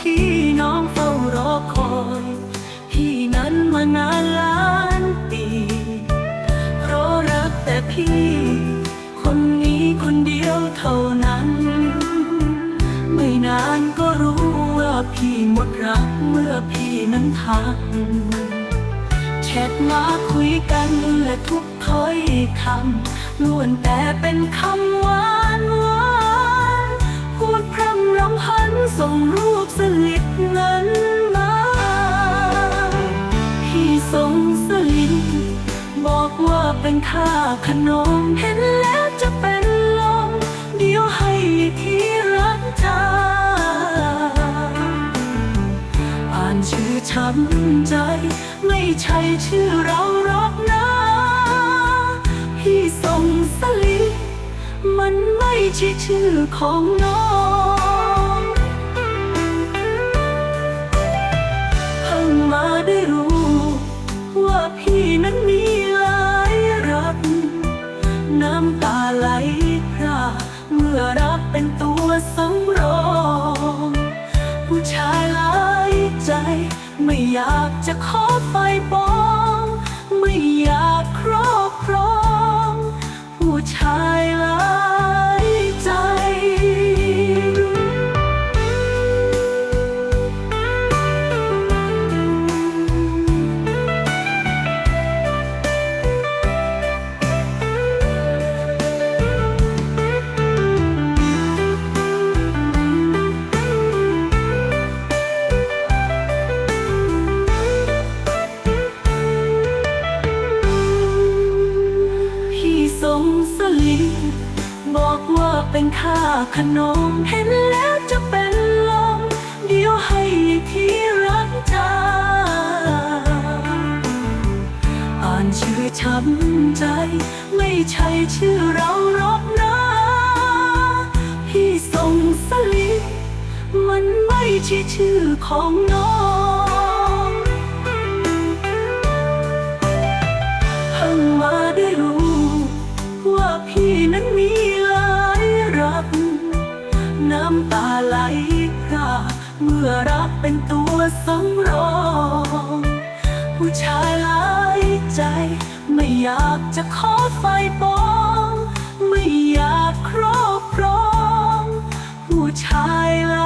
อทันทีน้องเฝ้ารอคอย พี่นั้นมานานล้านปีเพราะรักแต่พี่ คนนี้คนเดียวเท่านั้น ไม่นานก็รู้ว่าพี่หมดรักเมื่อพี่นั้นทักแชทมาคุยกันและทุกถ้อยคำล้วนแต่เป็นคำหวานหวานพูดพร่ำรำพันส่งรู สลิดเงินมาพี่ส่งสลิดบอกว่าเป็นค่าขนมเห็นแล้วจะเป็นลมเดี๋ยวให้ที่รักจาอ่านชื่อช้ำใจ ไม่ใช่ชื่อเราหรอกนะ พี่ส่งสลิปมันไม่ใช่ชื่อของน้อง สลิปบอกว่าเป็นค่าขนมเห็นแล้วจะเป็นลม เดี๋ยวให้ที่รักจาอ่านชื่อช้ำใจ ไม่ใช่ชื่อเรารอกนะพี่ส่งสลิปมันไม่ใช่ชื่อของน้อง เมื่อรักเป็นตัวสำรอง ผู้ชายหลายใจ ไม่อยากจะขอไฟปอง ไม่อยากครอบครอง ผู้ชายหล